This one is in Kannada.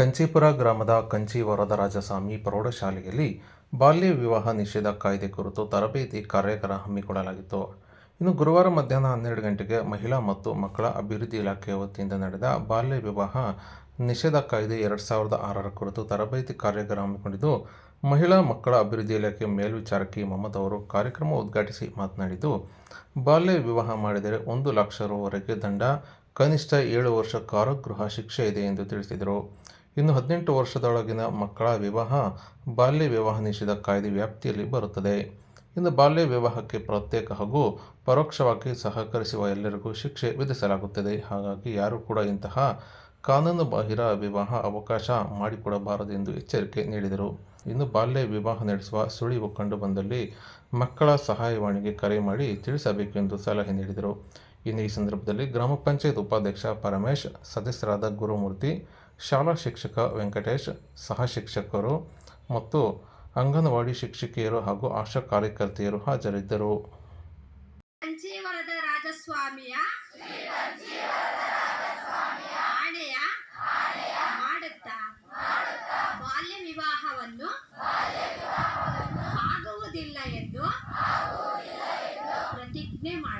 ಕಂಚೀಪುರ ಗ್ರಾಮದ ಕಂಚಿ ವರದರಾಜಸ್ವಾಮಿ ಪ್ರೌಢಶಾಲೆಯಲ್ಲಿ ಬಾಲ್ಯ ವಿವಾಹ ನಿಷೇಧ ಕಾಯ್ದೆ ಕುರಿತು ತರಬೇತಿ ಕಾರ್ಯಕ್ರಮ ಹಮ್ಮಿಕೊಳ್ಳಲಾಗಿತ್ತು. ಇನ್ನು ಗುರುವಾರ ಮಧ್ಯಾಹ್ನ ಹನ್ನೆರಡು ಗಂಟೆಗೆ ಮಹಿಳಾ ಮತ್ತು ಮಕ್ಕಳ ಅಭಿವೃದ್ಧಿ ಇಲಾಖೆಯ ವತಿಯಿಂದ ನಡೆದ ಬಾಲ್ಯ ವಿವಾಹ ನಿಷೇಧ ಕಾಯ್ದೆ ಎರಡು ಸಾವಿರದ ಆರರ ಕುರಿತು ತರಬೇತಿ ಕಾರ್ಯಕ್ರಮ ಹಮ್ಮಿಕೊಂಡಿದ್ದು, ಮಹಿಳಾ ಮಕ್ಕಳ ಅಭಿವೃದ್ಧಿ ಇಲಾಖೆ ಮೇಲ್ವಿಚಾರಕಿ ಮಮತಾ ಅವರು ಕಾರ್ಯಕ್ರಮ ಉದ್ಘಾಟಿಸಿ ಮಾತನಾಡಿದ್ದು, ಬಾಲ್ಯ ವಿವಾಹ ಮಾಡಿದರೆ ಒಂದು ಲಕ್ಷ ರೂವರೆಗೆ ದಂಡ, ಕನಿಷ್ಠ ಏಳು ವರ್ಷ ಕಾರಾಗೃಹ ಶಿಕ್ಷೆ ಇದೆ ಎಂದು ತಿಳಿಸಿದರು. ಇನ್ನು ಹದಿನೆಂಟು ವರ್ಷದೊಳಗಿನ ಮಕ್ಕಳ ವಿವಾಹ ಬಾಲ್ಯ ವಿವಾಹ ನಿಷೇಧ ಕಾಯ್ದೆ ವ್ಯಾಪ್ತಿಯಲ್ಲಿ ಬರುತ್ತದೆ. ಇನ್ನು ಬಾಲ್ಯ ವಿವಾಹಕ್ಕೆ ಪ್ರತ್ಯೇಕ ಹಾಗೂ ಪರೋಕ್ಷವಾಗಿ ಸಹಕರಿಸುವ ಎಲ್ಲರಿಗೂ ಶಿಕ್ಷೆ ವಿಧಿಸಲಾಗುತ್ತದೆ. ಹಾಗಾಗಿ ಯಾರೂ ಕೂಡ ಇಂತಹ ಕಾನೂನು ಬಾಹಿರ ವಿವಾಹ ಅವಕಾಶ ಮಾಡಿಕೊಡಬಾರದು ಎಂದು ಎಚ್ಚರಿಕೆ ನೀಡಿದರು. ಇನ್ನು ಬಾಲ್ಯ ವಿವಾಹ ನಡೆಸುವ ಸುಳಿವು ಕಂಡು ಬಂದಲ್ಲಿ ಮಕ್ಕಳ ಸಹಾಯವಾಣಿಗೆ ಕರೆ ಮಾಡಿ ತಿಳಿಸಬೇಕು ಎಂದು ಸಲಹೆ ನೀಡಿದರು. ಇನ್ನು ಈ ಸಂದರ್ಭದಲ್ಲಿ ಗ್ರಾಮ ಪಂಚಾಯತ್ ಉಪಾಧ್ಯಕ್ಷ ಪರಮೇಶ್, ಸದಸ್ಯರಾದ ಗುರುಮೂರ್ತಿ, ಶಾಲಾ ಶಿಕ್ಷಕ ವೆಂಕಟೇಶ್, ಸಹ ಶಿಕ್ಷಕರು ಮತ್ತು ಅಂಗನವಾಡಿ ಶಿಕ್ಷಕಿಯರು ಹಾಗೂ ಆಶಾ ಕಾರ್ಯಕರ್ತೆಯರು ಹಾಜರಿದ್ದರು. ರಾಜಸ್ವಾಮಿಯ ಪ್ರತಿಜ್ಞೆ ಮಾಡುತ್ತೇನೆ